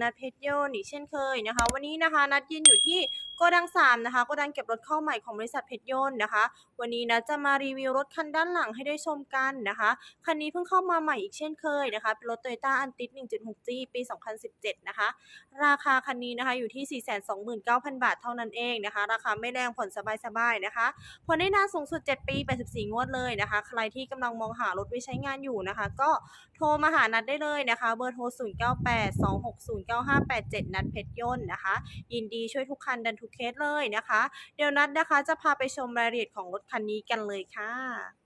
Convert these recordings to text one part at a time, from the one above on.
นัดเพชรโยนอีกเช่นเคยนะคะ วันนี้นะคะนัดยืนอยู่ที่ โกดัง 3 นะคะโกดังเก็บรถเข้าใหม่ของบริษัทเพชรยนต์นะคะ วันนี้นะจะมารีวิวรถคันด้านหลังให้ได้ชมกันนะคะ คันนี้เพิ่งเข้ามาใหม่อีกเช่นเคยนะคะ เป็นรถ Toyota a n t i 1.6G ปี 2017 นะคะ ราคาคันนี้นะคะอยู่ที่ 429,000 บาทเท่านั้นเองนะคะ ราคาไม่แรงผ่อนสบายๆนะคะผ่อนได้นานสูงสุด 7 ปี 84 งวดเลยนะคะ ใครที่กำลังมองหารถไว้ใช้งานอยู่นะคะ ก็โทรมาหานัดได้เลยนะคะ เบอร์โทร 0982609587 นัดเพชรยนต์นะคะ ยินดีช่วยทุกคันดันทุทุกเคสเลยนะคะ เดี๋ยวนัดนะคะจะพาไปชมรายละเอียดของรถคันนี้กันเลยค่ะ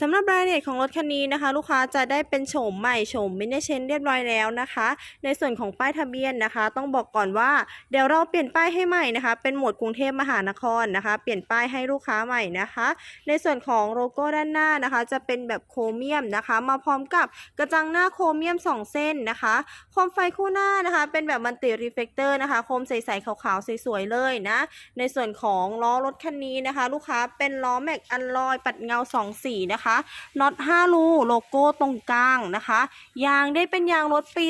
สำหรับรายละเอียดของรถคันนี้นะคะ ลูกค้าจะได้เป็นโฉมใหม่โฉมมินิเชนเรียบร้อยแล้วนะคะ ในส่วนของป้ายทะเบียนนะคะ ต้องบอกก่อนว่าเดี๋ยวเราเปลี่ยนป้ายให้ใหม่นะคะ เป็นโหมดกรุงเทพมหานครนะคะ เปลี่ยนป้ายให้ลูกค้าใหม่นะคะ ในส่วนของโลโก้ด้านหน้านะคะ จะเป็นแบบโครเมียมนะคะ มาพร้อมกับกระจังหน้าโครเมียม 2 เส้นนะคะโคมไฟคู่หน้านะคะ เป็นแบบมันติรีเฟกเตอร์นะคะโคมใสๆขาวๆสวยๆเลยนะ ในส่วนของล้อรถคันนี้นะคะ ลูกค้าเป็นล้อแม็กอันลอยปัดเงา 2 สีนะคะน็อต5รูโลโก้ตรงกลางนะคะ ยางได้เป็นยางรถปี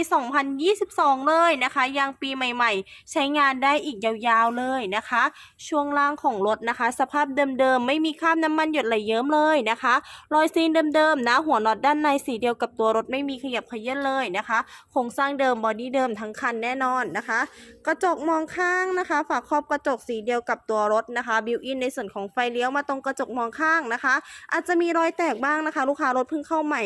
2022 เลยนะคะ ยางปีใหม่ๆ ใช้งานได้อีกยาวๆเลยนะคะ ช่วงล่างของรถนะคะ สภาพเดิมๆ ไม่มีคราบน้ำมันหยดไหลเยิ้มเลยนะคะ รอยซีนเดิมๆนะ หัวน็อตด้านในสีเดียวกับตัวรถไม่มีขยับขยื้อนเลยนะคะโครงสร้างเดิมบอดี้เดิมทั้งคันแน่นอนนะคะ กระจกมองข้างนะคะ ฝาครอบกระจกสีเดียวกับตัวรถนะคะบิวอินในส่วนของไฟเลี้ยวมาตรงกระจกมองข้างนะคะ อาจจะมีรอยแตกบ้างนะคะ ลูกค้ารถเพิ่งเข้าใหม่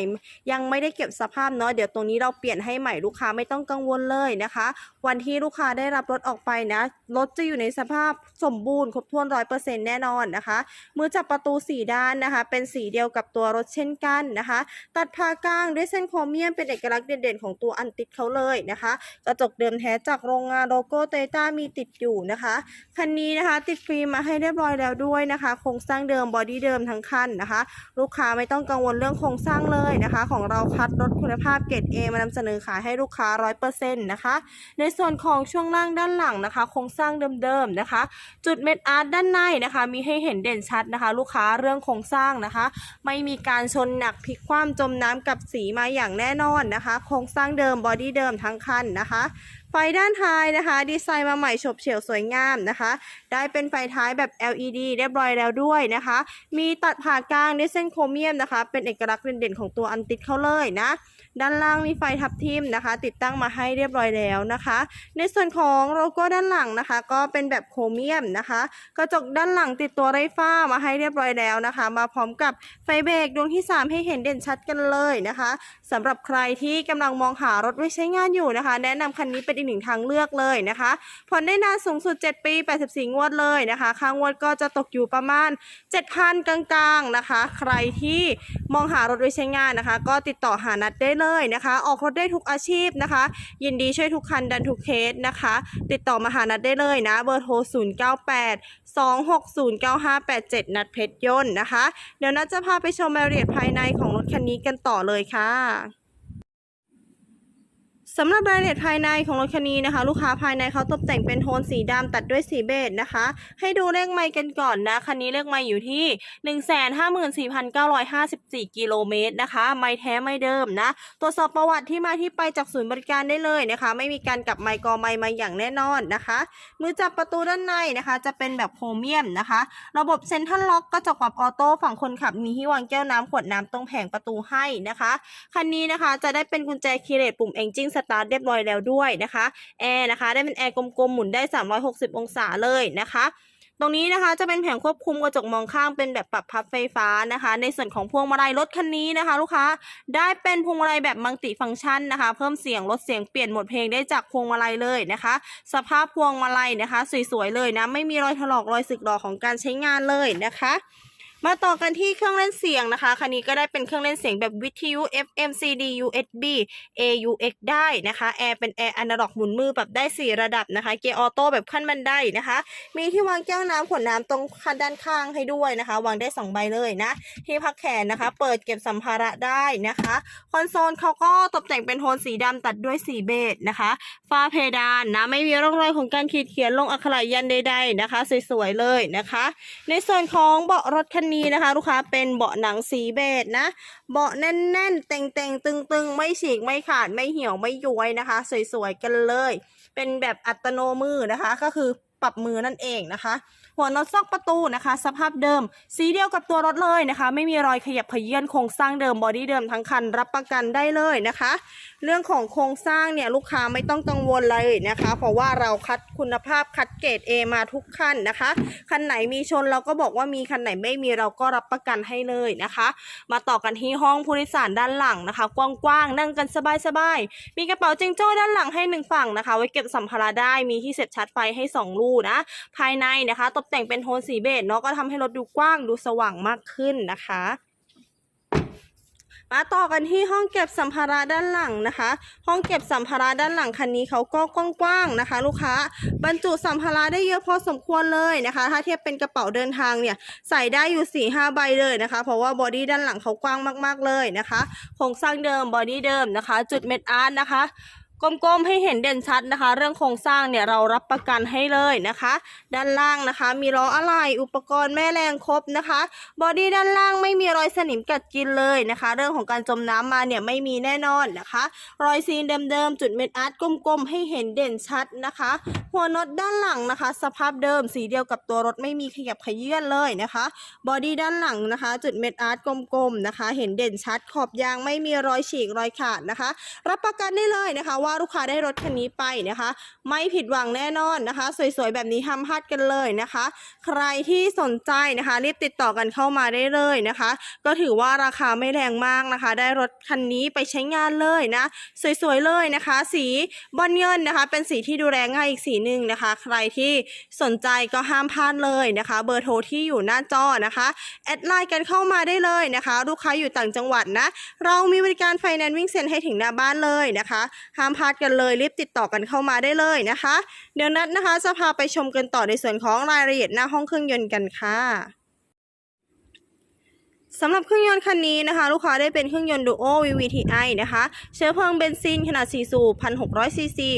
ยังไม่ได้เก็บสภาพเนาะเดี๋ยวตรงนี้เราเปลี่ยนให้ใหม่ลูกค้าไม่ต้องกังวลเลยนะคะ วันที่ลูกค้าได้รับรถออกไปนะรถจะอยู่ในสภาพสมบูรณ์ครบถ้วนร้อยเปอร์เซ็นต์แน่นอนนะคะมือจับประตูสีด้านนะคะ เป็นสีเดียวกับตัวรถเช่นกันนะคะ ตัดผ่ากลางด้วยเส้นโครเมียมเป็นเอกลักษณ์เด่นๆของตัวอันติดเขาเลยนะคะ กระจกเดิมแท้จากโรงงานโลโก้โตต้ามีติดอยู่นะคะคันนี้นะคะ ติดฟิล์มมาให้เรียบร้อยแล้วด้วยนะคะ โครงสร้างเดิมบอดี้เดิมทั้งคันนะคะ ลูกค้าไม่ต้องกังวลเรื่องโครงสร้างเลยนะคะ ของเราคัดรถคุณภาพเกรด A มานำเสนอขายให้ลูกค้า 100%นะคะ ในส่วนของช่วงล่างด้านหลังนะคะ โครงสร้างเดิมๆนะคะ จุดเม็ดอาร์ตด้านในนะคะ มีให้เห็นเด่นชัดนะคะ ลูกค้าเรื่องโครงสร้างนะคะ ไม่มีการชนหนักพลิกคว่ำจมน้ำกับสีมาอย่างแน่นอนนะคะ โครงสร้างเดิมบอดี้เดิมทั้งคันนะคะไฟด้านท้ายนะคะ ดีไซน์มาใหม่ฉบเฉี่ยวสวยงามนะคะ ได้เป็นไฟท้ายแบบ LED เรียบร้อยแล้วด้วยนะคะ มีตัดผ่ากลางด้วยเส้นโครเมียมนะคะ เป็นเอกลักษณ์เด่นๆของตัวอันติดเข้าเลยนะ ด้านล่างมีไฟทับทิมนะคะ ติดตั้งมาให้เรียบร้อยแล้วนะคะ ในส่วนของโลโก้ด้านหลังนะคะ ก็เป็นแบบโครเมียมนะคะ กระจกด้านหลังติดตัวไรฟ้ามาให้เรียบร้อยแล้วนะคะ มาพร้อมกับไฟเบรกดวงที่ 3 ให้เห็นเด่นชัดกันเลยนะคะสำหรับใครที่กำลังมองหารถไว้ใช้งานอยู่นะคะ แนะนำคันนี้เป็นอีกหนึ่งทางเลือกเลยนะคะผ่อนได้นานสูงสุด 7 ปี 84 งวดเลยนะคะค่างวดก็จะตกอยู่ประมาณ 7,000 กลางๆนะคะ ใครที่มองหารถไว้ใช้งานนะคะ ก็ติดต่อหานัดได้เลยนะคะ ออกรถได้ทุกอาชีพนะคะ ยินดีช่วยทุกคันดันทุกเคสนะคะ ติดต่อมาหานัดได้เลยนะเบอร์โทร 098 2609587 นัดเพชรยนต์นะคะ เดี๋ยวนัดจะพาไปชมรายละเอียดภายในของรถคันนี้กันต่อเลยค่ะ สำหรับรายละเอียดภายในของรถคันนี้นะคะ ลูกค้าภายในเขาตกแต่งเป็นโทนสีดำตัดด้วยสีเบจนะคะ ให้ดูเลขไมล์กันก่อนนะคันนี้เลขไมล์อยู่ที่ 154,954 กิโลเมตรนะคะ ไมล์แท้ไมล์เดิมนะตรวจสอบประวัติที่มาที่ไปจากศูนย์บริการได้เลยนะคะ ไม่มีการกลับไมล์กอไมล์มาอย่างแน่นอนนะคะ มือจับประตูด้านในนะคะ จะเป็นแบบโครเมียมนะคะ ระบบเซ็นทรัลล็อกกระจกปรับออโต้ฝั่งคนขับมีที่วางแก้วน้ำขวดน้ำตรงแผงประตูให้นะคะคันนี้นะคะจะได้เป็นกุญแจคีย์เลสปุ่มเองจิ้งส Engine Start เรียบร้อยแล้วด้วยนะคะแอร์นะคะได้เป็นแอร์กลมๆหมุนได้ 360 องศาเลยนะคะตรงนี้นะคะจะเป็นแผงควบคุมกระจกมองข้างเป็นแบบปรับพับไฟฟ้านะคะ ในส่วนของพวงมาลัยรถคันนี้นะคะ ลูกค้าได้เป็นพวงมาลัยแบบมัลติฟังก์ชันนะคะ เพิ่มเสียงลดเสียงเปลี่ยนหมดเพลงได้จากพวงมาลัยเลยนะคะ สภาพพวงมาลัยนะคะ สวยๆเลยนะไม่มีรอยถลอกรอยสึกหรอของการใช้งานเลยนะคะ มาต่อกันที่เครื่องเล่นเสียงนะคะ คันนี้ก็ได้เป็นเครื่องเล่นเสียงแบบวิทยุ FM CD USB AUX ได้นะคะแอร์เป็นแอร์อนาล็อกหมุนมือแบบได้ 4 ระดับนะคะ เกียร์ออโต้แบบขั้นบันไดนะคะ มีที่วางแก้วน้ำขวดน้ำตรงคันด้านข้างให้ด้วยนะคะ วางได้ 2 ใบเลยนะ ที่พักแขนนะคะ เปิดเก็บสัมภาระได้นะคะ คอนโซลเขาก็ตกแต่งเป็นโทนสีดำตัดด้วยสีเบจนะคะฝ้าเพดานนะไม่มีร่องรอยของการขีดเขียนลงอักขระยันใดๆนะคะ สวยๆเลยนะคะ ในส่วนของเบาะรถคันนี้นะคะ ลูกค้าเป็นเบาะหนังสีเบจนะ เบาะแน่นๆ เต่งๆ ตึงๆ ไม่ฉีกไม่ขาดไม่เหี่ยวไม่ย้วยนะคะ สวยๆ กันเลย เป็นแบบอัตโนมือนะคะ ก็คือปรับมือนั่นเองนะคะ หัวน็อตซอกประตูนะคะ สภาพเดิม สีเดียวกับตัวรถเลยนะคะ ไม่มีรอยขยับเขยื่อนโครงสร้างเดิมบอดี้เดิมทั้งคันรับประกันได้เลยนะคะ เรื่องของโครงสร้างเนี่ยลูกค้าไม่ต้องกังวลเลยนะคะ เพราะว่าเราคัดคุณภาพคัดเกรด A มาทุกคันนะคะคันไหนมีชนเราก็บอกว่ามีคันไหนไม่มีเราก็รับประกันให้เลยนะคะ มาต่อกันที่ห้องผู้โดยสารด้านหลังนะคะ กว้างๆนั่งกันสบายๆมีกระเป๋าจิงโจ้ด้านหลังให้หนึ่งฝั่งนะคะ ไว้เก็บสัมภาระได้มีที่เสียบชาร์จไฟให้สองลูกนะ ภายในนะคะตกแต่งเป็นโทนสีเบจเนาะก็ทำให้รถดูกว้างดูสว่างมากขึ้นนะคะ มาต่อกันที่ห้องเก็บสัมภาระด้านหลังนะคะ ห้องเก็บสัมภาระด้านหลังคันนี้เขาก็กว้างๆนะคะ ลูกค้าบรรจุสัมภาระได้เยอะพอสมควรเลยนะคะ ถ้าเทียบเป็นกระเป๋าเดินทางเนี่ยใส่ได้อยู่4ี่ห้าใบเลยนะคะ เพราะว่าบอดี้ด้านหลังเขากว้างมากๆเลยนะคะโครงสร้างเดิมบอดี้เดิมนะคะ จุดเม็ดอาร์ตนะคะ กลมๆให้เห็นเด่นชัดนะคะ เรื่องโครงสร้างเนี่ยเรารับประกันให้เลยนะคะ ด้านล่างนะคะ มีล้ออะไหล่อุปกรณ์แม่แรงครบนะคะบอดี้ด้านล่างไม่มีรอยสนิมกัดกินเลยนะคะ เรื่องของการจมน้ำมาเนี่ยไม่มีแน่นอนนะคะ รอยซีนเดิมๆจุดเม็ดอาร์ตกลมๆให้เห็นเด่นชัดนะคะ หัวน็อตด้านหลังนะคะ สภาพเดิมสีเดียวกับตัวรถไม่มีขยับขยื่นเลยนะคะบอดี้ด้านหลังนะคะ จุดเม็ดอาร์ตกลมๆนะคะ เห็นเด่นชัดขอบยางไม่มีรอยฉีกรอยขาดนะคะ รับประกันได้เลยนะคะว่าว่าลูกค้าได้รถคันนี้ไปนะคะ ไม่ผิดหวังแน่นอนนะคะ สวยๆ แบบนี้ห้ามพลาดกันเลยนะคะ ใครที่สนใจนะคะ รีบติดต่อกันเข้ามาได้เลยนะคะ ก็ถือว่าราคาไม่แรงมากนะคะ ได้รถคันนี้ไปใช้งานเลยนะ สวยๆเลยนะคะ สีบอลเงินนะคะ เป็นสีที่ดูแลง่ายอีกสีหนึ่งนะคะ ใครที่สนใจก็ห้ามพลาดเลยนะคะ เบอร์โทรที่อยู่หน้าจอนะคะแอดไลน์กันเข้ามาได้เลยนะคะ ลูกค้าอยู่ต่างจังหวัดนะ เรามีบริการไฟแนนซ์วิ่งเซ็นให้ถึงหน้าบ้านเลยนะคะห้ามพลาดกันเลยรีบติดต่อกันเข้ามาได้เลยนะคะ เดี๋ยวนัดนะคะจะพาไปชมกันต่อในส่วนของรายละเอียดหน้าห้องเครื่องยนต์กันค่ะ สำหรับเครื่องยนต์คันนี้นะคะ ลูกค้าได้เป็นเครื่องยนต์ Duo VVTi นะคะ เชื้อเพลิงเบนซินขนาด 4 สูบ 1,600 ซีซี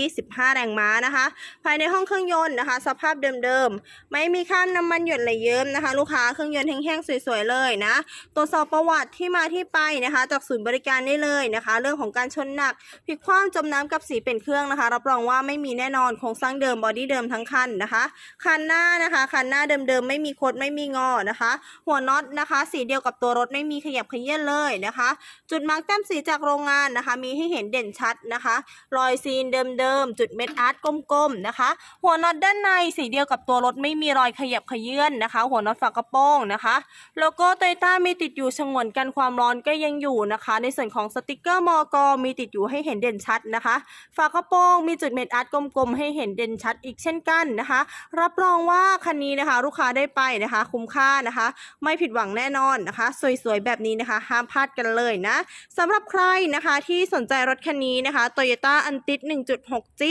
125 แรงม้านะคะ ภายในห้องเครื่องยนต์นะคะ สภาพเดิมๆ ไม่มีค่าน้ำมันหยดไหลเยิ้มนะคะ ลูกค้าเครื่องยนต์แห้งๆ สวยๆ เลยนะ ตรวจสอบประวัติที่มาที่ไปนะคะ จากศูนย์บริการได้เลยนะคะ เรื่องของการชนหนักพลิกคว่ำจมน้ำกับสีเป็นเครื่องนะคะ รับรองว่าไม่มีแน่นอนโครงสร้างเดิมบอดี้เดิมทั้งคันนะคะคันหน้านะคะคันหน้าเดิมๆไม่มีคดไม่มีงอนะคะ หัวน็อตนะคะสีเดียวกับตัวรถไม่มีขยับขยื่นเลยนะคะ จุดมาร์กแต้มสีจากโรงงานนะคะ มีให้เห็นเด่นชัดนะคะ รอยซีนเดิมๆ จุดเม็ดอาร์ตกลมๆนะคะ หัวน็อตด้านในสีเดียวกับตัวรถไม่มีรอยขยับขยื่นนะคะ หัวน็อตฝากระโปรงนะคะโลโก้โตโยต้ามีติดอยู่ฉงวนกันความร้อนก็ยังอยู่นะคะ ในส่วนของสติกเกอร์มอกมีติดอยู่ให้เห็นเด่นชัดนะคะ ฝากระโปรงมีจุดเม็ดอาร์ตกลมๆ ให้เห็นเด่นชัดอีกเช่นกันนะคะ รับรองว่าคันนี้นะคะ ลูกค้าได้ไปนะคะ คุ้มค่านะคะ ไม่ผิดหวังแน่นอนนะคะ สวยๆ แบบนี้นะคะ ห้ามพลาดกันเลยนะสำหรับใครนะคะที่สนใจรถคันนี้นะคะ Toyota a n t i 1.6G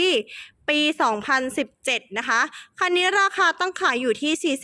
ปี 2017 นะคะ คันนี้ราคาต้องขายอยู่ที่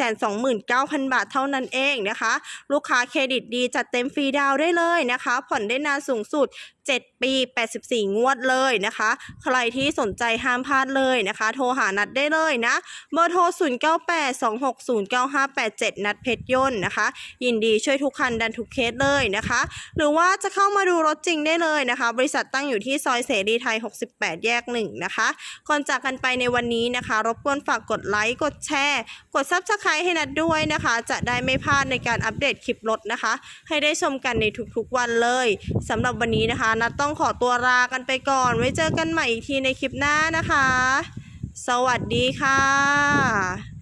429,000 บาทเท่านั้นเองนะคะ ลูกค้าเครดิตดีจัดเต็มฟรีดาวได้เลยนะคะ ผ่อนได้นานสูงสุด 7 ปี 84 งวดเลยนะคะ ใครที่สนใจห้ามพลาดเลยนะคะ โทรหานัดได้เลยนะ เบอร์โทร 0982609587 นัดเพชรยนต์นะคะ ยินดีช่วยทุกคันดันทุกเคสเลยนะคะ หรือว่าจะเข้ามาดูรถจริงได้เลยนะคะ บริษัทตั้งอยู่ที่ซอยเสรีไทย 68 แยก 1 นะคะ ก่อนจากกันไปในวันนี้นะคะ รบกวนฝากกดไลค์กดแชร์ กดซับสไครต์ให้นัดด้วยนะคะ จะได้ไม่พลาดในการอัปเดตคลิปรถนะคะ ให้ได้ชมกันในทุกๆวันเลยสำหรับวันนี้นะคะ นัดต้องขอตัวลากันไปก่อน ไว้เจอกันใหม่อีกทีในคลิปหน้านะคะ สวัสดีค่ะ